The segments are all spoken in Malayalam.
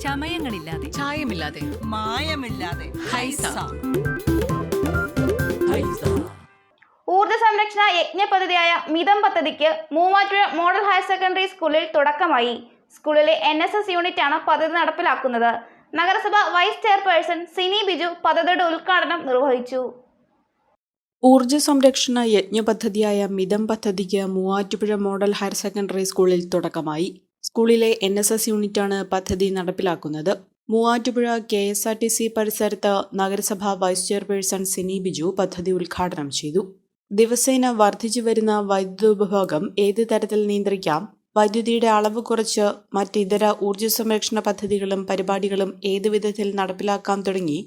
ചമയങ്ങളില്ലാതെ. ചായമില്ലാതെ. മായമില്ലാതെ. ഹൈസ. ഊർജ സംരക്ഷണ യജ്ഞ പദ്ധതിയായ മിതം പദ്ധതിക്ക് മൂവാറ്റുപുഴ മോഡൽ ഹയർ സെക്കൻഡറി സ്കൂളിൽ തുടക്കമായി. സ്കൂളിലെ എൻ എസ് എസ് യൂണിറ്റ് ആണ് പദ്ധതി നടപ്പിലാക്കുന്നത്. നഗരസഭ വൈസ് ചെയർപേഴ്സൺ സിനി ബിജു പദ്ധതിയുടെ ഉദ്ഘാടനം നിർവഹിച്ചു. ഊർജ സംരക്ഷണ യജ്ഞ പദ്ധതിയായ മിതം പദ്ധതിക്ക് മൂവാറ്റുപുഴ മോഡൽ ഹയർ സെക്കൻഡറി സ്കൂളിൽ തുടക്കമായി. സ്കൂളിലെ എൻ എസ് എസ് യൂണിറ്റാണ് പദ്ധതി നടപ്പിലാക്കുന്നത്. Muvattupuzha K S R T C പരിസരത്ത് നഗരസഭാ വൈസ് ചെയർപേഴ്സൺ സിനി ബിജു പദ്ധതി ഉദ്ഘാടനം ചെയ്തു. ദിവസേന വർദ്ധിച്ചു വരുന്ന വൈദ്യുതി ഉപഭോഗം ഏത് തരത്തിൽ നിയന്ത്രിക്കാം? വൈദ്യുതിയുടെ അളവ് കുറച്ച് മറ്റിതര ഊർജ സംരക്ഷണ പദ്ധതികളും പരിപാടികളും ഏത് വിധത്തിൽ നടപ്പിലാക്കാം തുടങ്ങി?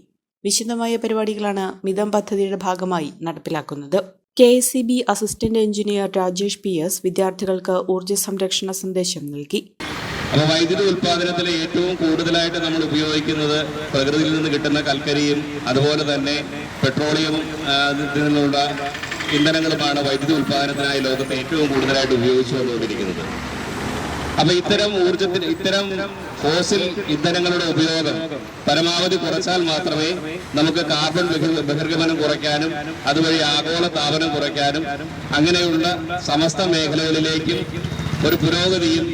വിശദമായ പരിപാടികളാണ് മിതം പദ്ധതിയുടെ ഭാഗമായി നടപ്പിലാക്കുന്നത്. K S C B assistant engineer Rajesh P S വിദ്യാർത്ഥികൾക്ക് ഊർജ സംരക്ഷണ സന്ദേശം നൽകി. അപ്പോൾ വൈദ്യുതി ഉൽപ്പാദനത്തിൽ ഏറ്റവും കൂടുതലായിട്ട് നമ്മൾ ഉപയോഗിക്കുന്നത് പ്രകൃതിയിൽ നിന്ന് കിട്ടുന്ന കൽക്കരിയും അതുപോലെ തന്നെ പെട്രോളിയവും നിന്നുള്ള ഇന്ധനങ്ങളുമാണ് വൈദ്യുതി ഉൽപ്പാദനത്തിനായി ലോകത്ത് ഏറ്റവും കൂടുതലായിട്ട് ഉപയോഗിച്ചു വന്നുകൊണ്ടിരിക്കുന്നത് അപ്പൊ ഇത്തരം ഊർജത്തിന് ഇത്തരം ഫോസിൽ ഇന്ധനങ്ങളുടെ ഉപയോഗം പരമാവധി കുറച്ചാൽ മാത്രമേ നമുക്ക് കാർബൺ ബഹിർ- ബഹിർഗമനം കുറയ്ക്കാനും അതുവഴി ആഗോള താപനം കുറയ്ക്കാനും അങ്ങനെയുള്ള സമസ്ത മേഖലകളിലേക്കും ഒരു പുരോഗതിയും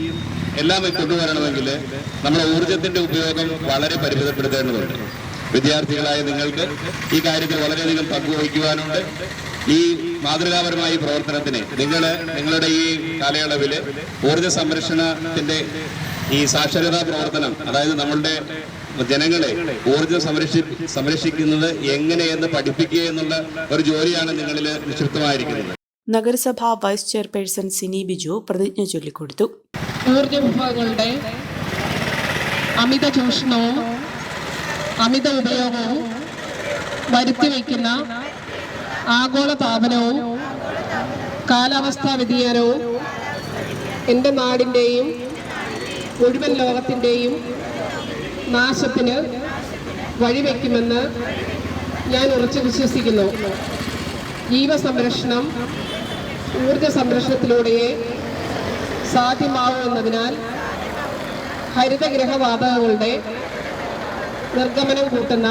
എല്ലാം കൊണ്ടുവരണമെങ്കിൽ നമ്മുടെ ഊർജത്തിന്റെ ഉപയോഗം വളരെ പരിമിതപ്പെടുത്തേണ്ടതുണ്ട്. വിദ്യാർത്ഥികളായ നിങ്ങൾക്ക് ഈ കാര്യത്തിൽ വളരെയധികം പങ്കുവഹിക്കുവാനുണ്ട് ഈ മാതൃകാപരമായ പ്രവർത്തനത്തിന് നിങ്ങൾ നിങ്ങളുടെ ഈ കാലയളവിൽ ഊർജ സംരക്ഷണത്തിന്റെ ഈ സാക്ഷരതാ പ്രവർത്തനം അതായത് നമ്മളുടെ ജനങ്ങളെ ഊർജം സംരക്ഷി സംരക്ഷിക്കുന്നത് എങ്ങനെയെന്ന് പഠിപ്പിക്കുക എന്നുള്ള ഒരു ജോലിയാണ് നിങ്ങളിൽ നിക്ഷിപ്തമായിരിക്കുന്നത് നഗരസഭ വൈസ് ചെയർപേഴ്സൺ സിനി ബിജു പ്രതിജ്ഞ ചൊല്ലിക്കൊടുത്തു. ഊർജ വിഭവങ്ങളുടെ അമിത ചൂഷണവും അമിത ഉപയോഗവും വരുത്തിവെക്കുന്ന ആഗോള താപനവും കാലാവസ്ഥാ വ്യതിയാനവും എന്റെ നാടിന്റെയും മുഴുവൻ ലോകത്തിന്റെയും നാശത്തിന് വഴിവെക്കുമെന്ന് ഞാൻ ഉറച്ചു വിശ്വസിക്കുന്നു. ജീവസംരക്ഷണം ഊർജ സംരക്ഷണത്തിലൂടെയേ സാധ്യമാവൂ എന്നതിനാൽ ഹരിതഗ്രഹവാതകങ്ങളുടെ നിർഗമനം കൂട്ടുന്ന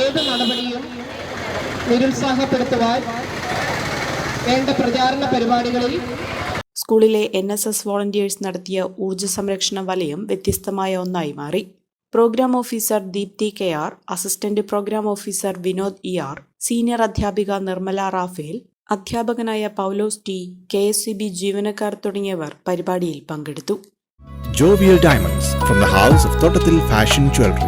ഏത് നടപടിയും നിരുത്സാഹപ്പെടുത്തുവാൻ വേണ്ട പ്രചാരണ പരിപാടികളിൽ സ്കൂളിലെ എൻ എസ് എസ് വോളണ്ടിയേഴ്സ് നടത്തിയ ഊർജ സംരക്ഷണ വലയം വ്യത്യസ്തമായ ഒന്നായി മാറി programme officer Deepthi K R assistant programme officer Vinod E R senior അധ്യാപിക നിർമ്മല റാഫേൽ അധ്യാപകനായ Paulose T K S C B ജീവനക്കാർ തുടങ്ങിയവർ പരിപാടിയിൽ പങ്കെടുത്തു Jovial Diamonds from the house of തോട്ടത്തിൽ Fashion Jewelry.